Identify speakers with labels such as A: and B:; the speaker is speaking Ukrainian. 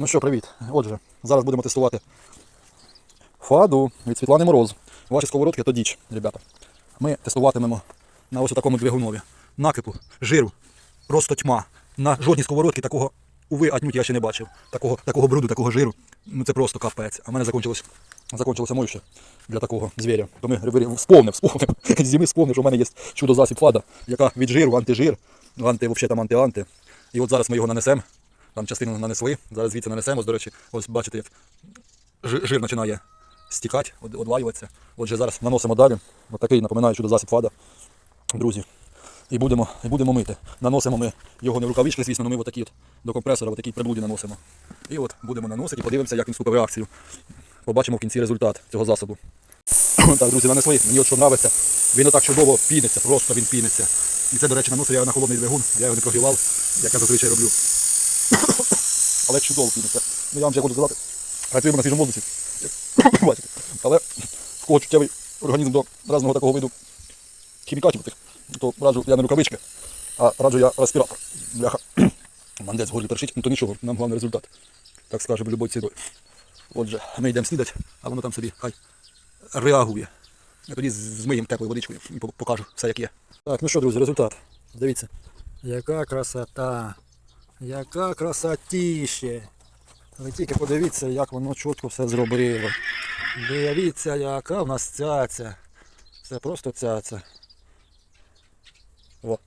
A: Ну що, привіт. Отже, зараз будемо тестувати фаду від Світлани Мороз. Ваші сковородки то діч, ребята. Ми тестуватимемо на ось такому двигунові. Накипу, жиру, просто тьма. На жодній сковородці такого, уви, атнють я ще не бачив. Такого, такого бруду, такого жиру. Ну це просто капець. А в мене закончилось, закончилося моюще для такого звіря. То ми вирі- вспомнив, вспомнив. З зими вспомнив, що в мене є чудо засіб фада, яка від жиру, антижир, анти, взагалі там анти-анти. І от зараз ми його нанесемо. Там частину нанесли, зараз звідси нанесемо. До речі, ось бачите, як жир, починає стікати, од- одваюватися. Отже, зараз наносимо далі. Ось такий, напоминаю, чудо засіб фада, друзі. І будемо, і будемо мити. Наносимо ми його не в рукавички, звісно, але ми отакі от до компресора, отакі приблуді наносимо. І от будемо наносити і подивимося, як він вступив реакцію. Побачимо в кінці результат цього засобу. так, друзі, нанесли. Мені от що подобається. Він отак чудово піниться, просто він піниться. І це, до речі, наносив я на холодний двигун, я його не прогрівав, як я зазвичай роблю. Але чудово піниться. Ну я вам вже хочу сказати, працюємо на свіжому воздусі. Бачите. Але в кого чуттєвий організм до разного такого виду хімікатів, тих, то раджу я не рукавички, а раджу я респіратор. Бляха. Мандець горлі першить, ну то нічого, нам головний результат. Так скажемо, любой ціною. Отже, ми йдемо снідати, а воно там собі хай реагує. Я тоді змиємо теплою водичкою і покажу все, як є. Так, ну що, друзі, результат. Дивіться.
B: Яка красота! Яка красотіще!
A: Ви тільки подивіться, як воно чітко все зробило.
B: Дивіться, яка в нас цяця.
A: Це просто цяця. О.